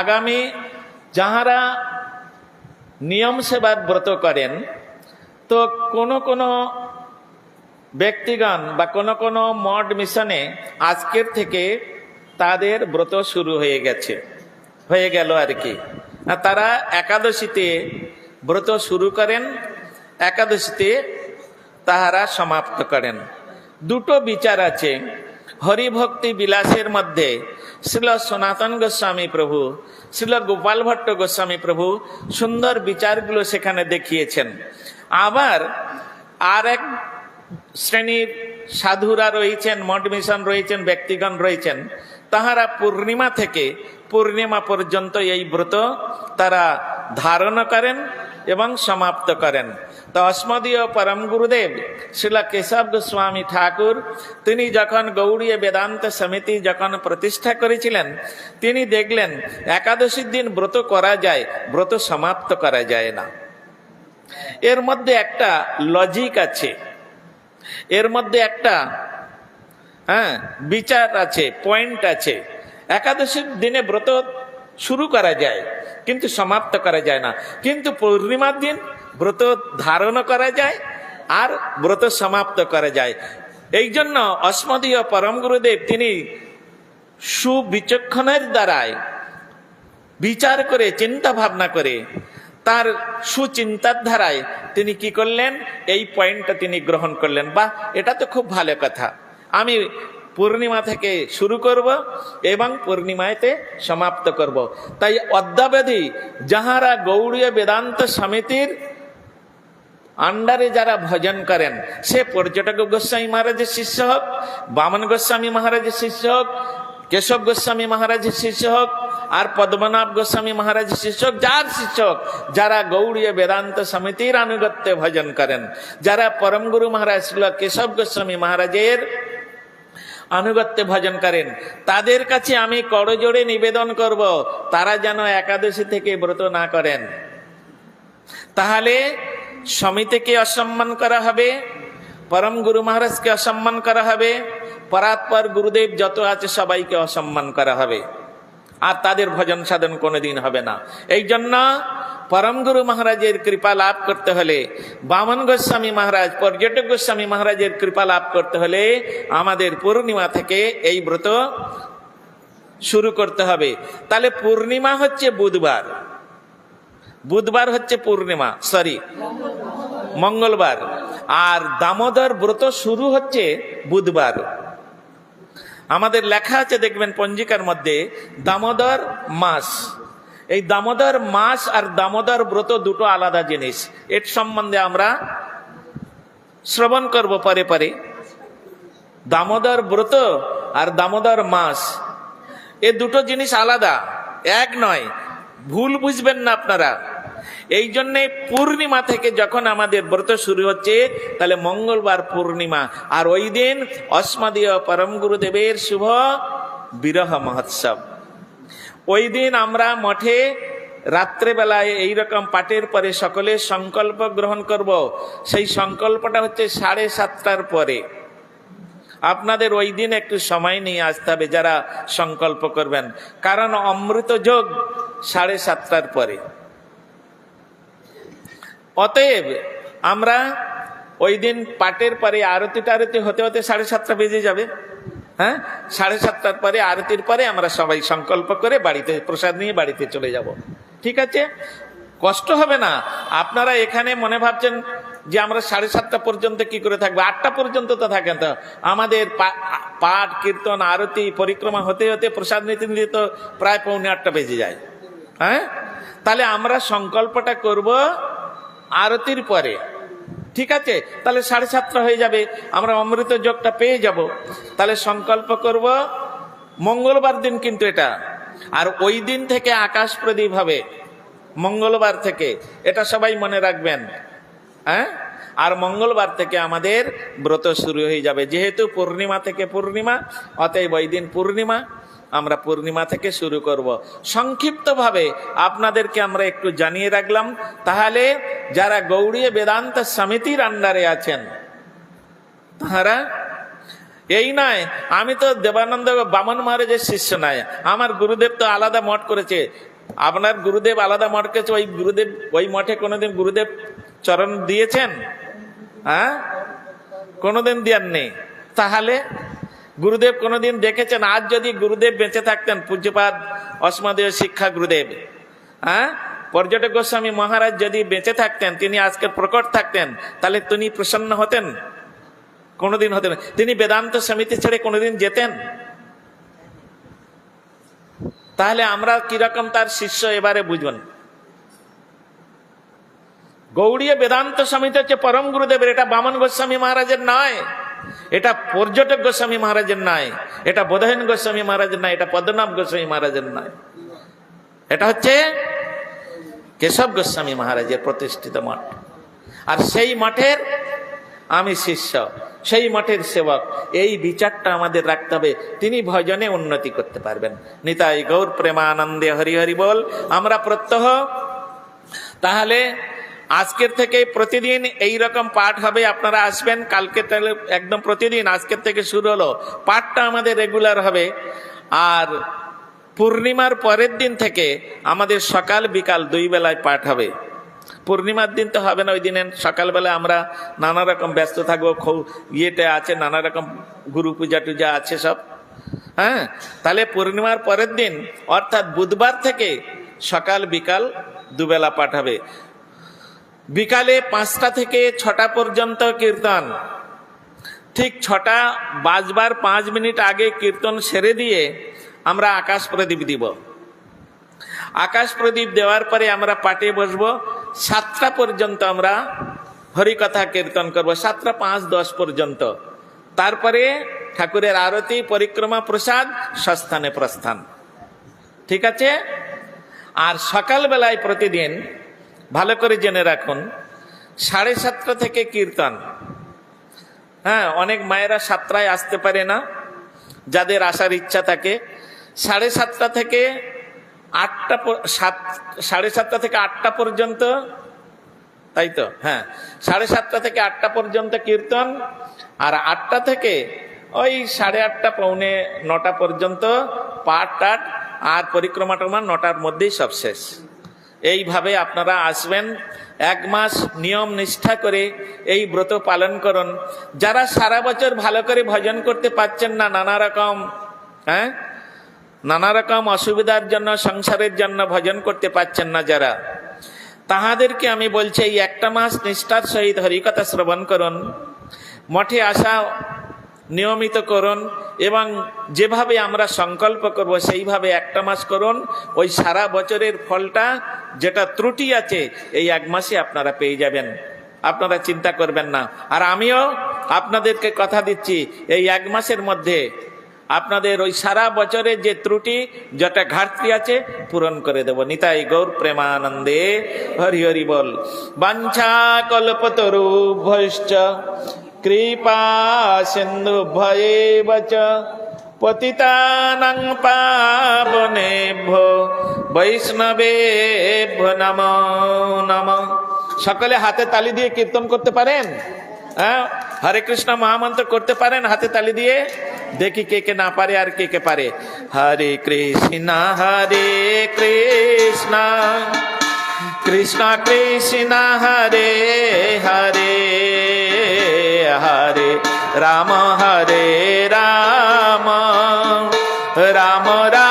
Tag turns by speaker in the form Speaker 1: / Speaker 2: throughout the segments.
Speaker 1: আগামী যাহারা নিয়ম সেবার ব্রত করেন তো কোনো কোনো ব্যক্তিগণ বা কোনো কোনো মড মিশনে আজকের থেকে তাদের ব্রত শুরু হয়ে গেছে হয়ে গেল আর কি তারা একাদশীতে ব্রত শুরু করেন একাদশীতে তাহারা সমাপ্ত করেন দুটো বিচার আছে হরিভক্তি বিলাসের মধ্যে শ্রীল সনাতন গোস্বামী প্রভু শ্রীল গোপাল ভট্ট গোস্বামী প্রভু সুন্দর বিচারগুলো সেখানে দেখিয়েছেন আবার আর এক শ্রেণীর সাধুরা রয়েছেন মঠ মিশন রয়েছেন ব্যক্তিগণ রয়েছেন তাহারা পূর্ণিমা থেকে পূর্ণিমা পর্যন্ত এই ব্রত তারা ধারণ করেন এবং সমাপ্ত করেন তো পরম গুরুদেব শিলা কেশব গোস্বামী ঠাকুর তিনি যখন গৌড়ীয় বেদান্ত সমিতি যখন প্রতিষ্ঠা করেছিলেন তিনি দেখলেন একাদশীর দিন ব্রত করা যায় ব্রত সমাপ্ত করা যায় না এর মধ্যে একটা লজিক আছে এর মধ্যে একটা হ্যাঁ বিচার আছে পয়েন্ট আছে একাদশীর দিনে ব্রত শুরু করা যায় কিন্তু সমাপ্ত করা যায় না কিন্তু পূর্ণিমার দিন ব্রত ধারণ করা যায় আর ব্রত সমাপ্ত করা যায় এই জন্য অস্মদীয় পরম গুরুদেব তিনি সুবিচক্ষণের দ্বারায় বিচার করে চিন্তা ভাবনা করে তার সুচিন্তার ধারায় তিনি কি করলেন এই পয়েন্টটা তিনি গ্রহণ করলেন বা এটা তো খুব ভালো কথা আমি পূর্ণিমা থেকে শুরু করব এবং পূর্ণিমাতে সমাপ্ত করব তাই অদ্যাবধি যাহারা গৌড়ীয় বেদান্ত সমিতির আন্ডারে যারা ভজন করেন সে পর্যটক গোস্বামী মহারাজের শিষ্য হোক বামন গোস্বামী মহারাজের শিষ্য হোক কেশব গোস্বামী মহারাজের শিষ্য হোক আর পদ্মনাভ গোস্বামী মহারাজের শিষ্য হোক যার হোক যারা গৌড়ীয় বেদান্ত সমিতির আনুগত্যে ভজন করেন যারা পরম গুরু ছিল কেশব গোস্বামী মহারাজের আনুগত্যে ভজন করেন তাদের কাছে আমি করজোড়ে নিবেদন করব তারা যেন একাদশী থেকে ব্রত না করেন তাহলে সমিতিকে অসম্মান করা হবে পরম গুরু মহারাজকে অসম্মান করা হবে পরাৎপর গুরুদেব যত আছে সবাইকে অসম্মান করা হবে আর তাদের ভজন সাধন কোনোদিন হবে না এই জন্য পরম গুরু মহারাজের কৃপা লাভ করতে হলে বামন গোস্বামী মহারাজ পর্যটক গোস্বামী মহারাজের কৃপা লাভ করতে হলে আমাদের পূর্ণিমা থেকে এই ব্রত শুরু করতে হবে তাহলে পূর্ণিমা হচ্ছে বুধবার বুধবার হচ্ছে পূর্ণিমা সরি মঙ্গলবার আর দামোদর ব্রত শুরু হচ্ছে বুধবার আমাদের লেখা আছে দেখবেন পঞ্জিকার মধ্যে দামোদর মাস এই দামোদর মাস আর দামোদর ব্রত দুটো আলাদা জিনিস এর সম্বন্ধে আমরা শ্রবণ করব পরে পরে দামোদর ব্রত আর দামোদর মাস এ দুটো জিনিস আলাদা এক নয় ভুল বুঝবেন না আপনারা এই জন্যে পূর্ণিমা থেকে যখন আমাদের ব্রত শুরু হচ্ছে তাহলে মঙ্গলবার পূর্ণিমা আর ওই দিন অস্মাদীয় পরম গুরুদেবের শুভ বিরহ মহোৎসব ওই দিন আমরা মঠে রাত্রেবেলায় এইরকম পাটের পরে সকলে সংকল্প গ্রহণ করব সেই সংকল্পটা হচ্ছে সাড়ে সাতটার পরে আপনাদের ওই দিন একটু সময় নিয়ে আসতে হবে যারা সংকল্প করবেন কারণ অমৃত যোগ সাড়ে সাতটার পরে অতএব আমরা ওই দিন পাটের পরে আরতি টারতি হতে হতে সাড়ে সাতটা বেজে যাবে হ্যাঁ সাড়ে সাতটার পরে আরতির পরে আমরা সবাই সংকল্প করে বাড়িতে প্রসাদ নিয়ে বাড়িতে চলে যাব। ঠিক আছে কষ্ট হবে না আপনারা এখানে মনে ভাবছেন যে আমরা সাড়ে সাতটা পর্যন্ত কি করে থাকবো আটটা পর্যন্ত তো থাকেন তো আমাদের পাঠ কীর্তন আরতি পরিক্রমা হতে হতে প্রসাদ নিতে নিতে তো প্রায় পৌনে আটটা বেজে যায় হ্যাঁ তাহলে আমরা সংকল্পটা করব আরতির পরে ঠিক আছে তাহলে সাড়ে সাতটা হয়ে যাবে আমরা অমৃত যোগটা পেয়ে যাব তাহলে সংকল্প করব মঙ্গলবার দিন কিন্তু এটা আর ওই দিন থেকে আকাশ প্রদীপ হবে মঙ্গলবার থেকে এটা সবাই মনে রাখবেন হ্যাঁ আর মঙ্গলবার থেকে আমাদের ব্রত শুরু হয়ে যাবে যেহেতু পূর্ণিমা থেকে পূর্ণিমা অতএব ওই দিন পূর্ণিমা আমরা পূর্ণিমা থেকে শুরু করব। সংক্ষিপ্তভাবে আপনাদেরকে আমরা একটু জানিয়ে রাখলাম তাহলে যারা গৌড়ীয় বেদান্ত সমিতির আন্ডারে আছেন তাহারা এই নয় আমি তো দেবানন্দ বামন মহারাজের শিষ্য নাই আমার গুরুদেব তো আলাদা মঠ করেছে আপনার গুরুদেব আলাদা মঠ করেছে ওই গুরুদেব ওই মঠে কোনোদিন গুরুদেব চরণ দিয়েছেন হ্যাঁ কোনোদিন দেওয়ার নেই তাহলে গুরুদেব কোনোদিন দেখেছেন আজ যদি গুরুদেব বেঁচে থাকতেন পূজ্যপাত অসমাদেব শিক্ষা গুরুদেব হ্যাঁ পর্যটক গোস্বামী মহারাজ যদি বেঁচে থাকতেন তিনি আজকে প্রকট থাকতেন তাহলে তিনি প্রসন্ন হতেন কোনোদিন হতেন তিনি বেদান্ত সমিতি ছেড়ে কোনোদিন যেতেন তাহলে আমরা কিরকম তার শিষ্য এবারে বুঝবেন গৌড়ীয় বেদান্ত সমিতি হচ্ছে পরম গুরুদেবের এটা বামন গোস্বামী মহারাজের নয় এটা পর্যটক গোস্বামী মহারাজের নয় এটা বোধহীন গোস্বামী মহারাজের নয় এটা পদ্মনাভ গোস্বামী মহারাজের নয় এটা হচ্ছে কেশব গোস্বামী মহারাজের প্রতিষ্ঠিত মঠ আর সেই মঠের আমি শিষ্য সেই মঠের সেবক এই বিচারটা আমাদের রাখতে হবে তিনি ভজনে উন্নতি করতে পারবেন নিতাই গৌর প্রেমানন্দে হরিহরি বল আমরা প্রত্যহ তাহলে আজকের থেকে প্রতিদিন এই রকম পাঠ হবে আপনারা আসবেন কালকে তাহলে একদম প্রতিদিন আজকের থেকে শুরু হলো পাঠটা আমাদের রেগুলার হবে আর পূর্ণিমার পরের দিন থেকে আমাদের সকাল বিকাল দুই বেলায় পাঠ হবে পূর্ণিমার দিন তো হবে না ওই দিনে সকালবেলা আমরা নানা রকম ব্যস্ত থাকবো ইয়েতে আছে নানা রকম গুরু পূজা টুজা আছে সব হ্যাঁ তাহলে পূর্ণিমার পরের দিন অর্থাৎ বুধবার থেকে সকাল বিকাল দুবেলা পাঠাবে বিকালে পাঁচটা থেকে ছটা পর্যন্ত কীর্তন ঠিক ছটা বাজবার পাঁচ মিনিট আগে কীর্তন সেরে দিয়ে আমরা আকাশ প্রদীপ দিব আকাশ প্রদীপ দেওয়ার পরে আমরা পাটে বসবো সাতটা পর্যন্ত আমরা হরিকথা কীর্তন করব সাতটা পাঁচ দশ পর্যন্ত তারপরে ঠাকুরের আরতি পরিক্রমা প্রসাদ সস্থানে প্রস্থান ঠিক আছে আর সকালবেলায় প্রতিদিন ভালো করে জেনে রাখুন সাড়ে সাতটা থেকে কীর্তন হ্যাঁ অনেক মায়েরা সাতটায় আসতে পারে না যাদের আসার ইচ্ছা থাকে সাড়ে সাতটা থেকে আটটা সাত সাড়ে সাতটা থেকে আটটা পর্যন্ত তাই তো হ্যাঁ সাড়ে সাতটা থেকে আটটা পর্যন্ত কীর্তন আর আটটা থেকে ওই সাড়ে আটটা পৌনে নটা পর্যন্ত পাট টাট আর পরিক্রমা টমা নটার মধ্যেই সব শেষ এইভাবে আপনারা আসবেন এক মাস নিয়ম নিষ্ঠা করে এই ব্রত পালন করুন যারা সারা বছর ভালো করে ভজন করতে পারছেন না নানা রকম হ্যাঁ নানা রকম অসুবিধার জন্য সংসারের জন্য ভজন করতে পারছেন না যারা তাহাদেরকে আমি বলছি এই একটা মাস নিষ্ঠার সহিত হরিকথা শ্রবণ করুন মঠে আসা নিয়মিত করুন এবং যেভাবে আমরা সংকল্প করব সেইভাবে একটা মাস করুন ওই সারা বছরের ফলটা যেটা ত্রুটি আছে এই এক মাসে আপনারা পেয়ে যাবেন আপনারা চিন্তা করবেন না আর আমিও আপনাদেরকে কথা দিচ্ছি এই এক মাসের মধ্যে আপনাদের ওই সারা বছরের যে ত্রুটি যেটা ঘাটতি আছে পূরণ করে দেব নিতাই গৌর প্রেমানন্দে হরি হরি বল বাঞ্ছা কল্পতরু ভৈশ্চ কৃপা সিন্ধু ভয়ে বচ পতিতানাং পাবনেভ্য বৈষ্ণবেভ্য নম নম সকলে হাতে তালি দিয়ে কীর্তন করতে পারেন হ্যাঁ हरे कृष्ण महामंत्र करते हाथे ताली दिए देखी के के ना पारे आर के के पारे हरे कृष्णा हरे कृष्णा कृष्णा कृष्णा हरे हरे हरे राम हरे राम राम राम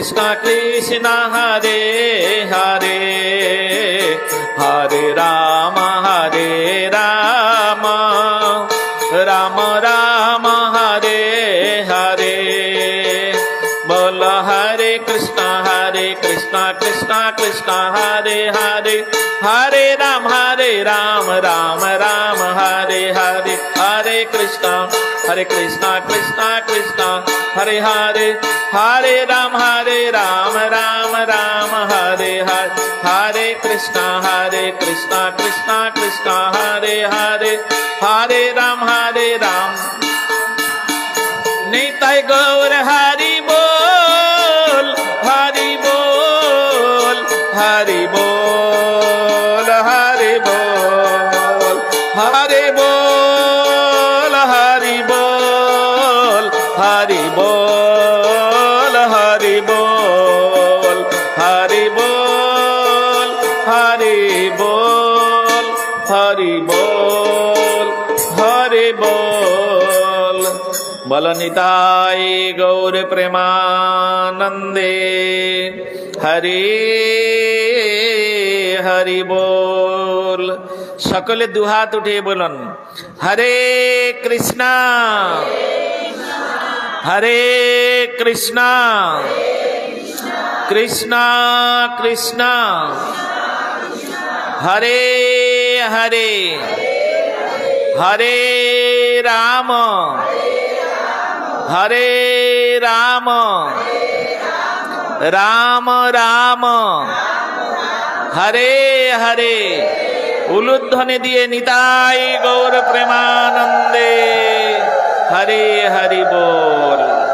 Speaker 1: कृष्णा कृष्णा हरे हरे हरे राम हरे राम राम राम हरे हरे बोल हरे कृष्णा हरे कृष्णा कृष्णा कृष्णा हरे हरे हरे राम हरे राम राम राम हरे हरे हरे कृष्णा हरे कृष्णा कृष्णा कृष्णा हरे हरे हरे राम हरे राम राम राम हरे हरे हरे कृष्णा हरे कृष्णा कृष्णा कृष्णा हरे हरे हरे राम हरे राम नीता হারি বল হারি বল হারি বল হারি বল হারি বল হারি বল বল নিতাই গৌর প্রেমানন্দে হরি হরি বল সকলে দুহাত উঠে বলুন হরে কৃষ্ণা हरे कृष्णा कृष्णा कृष्णा हरे हरे हरे राम हरे राम राम राम हरे हरे उलुध्वनि दिए निताई गौर प्रेमानंदे हरे हरि बोल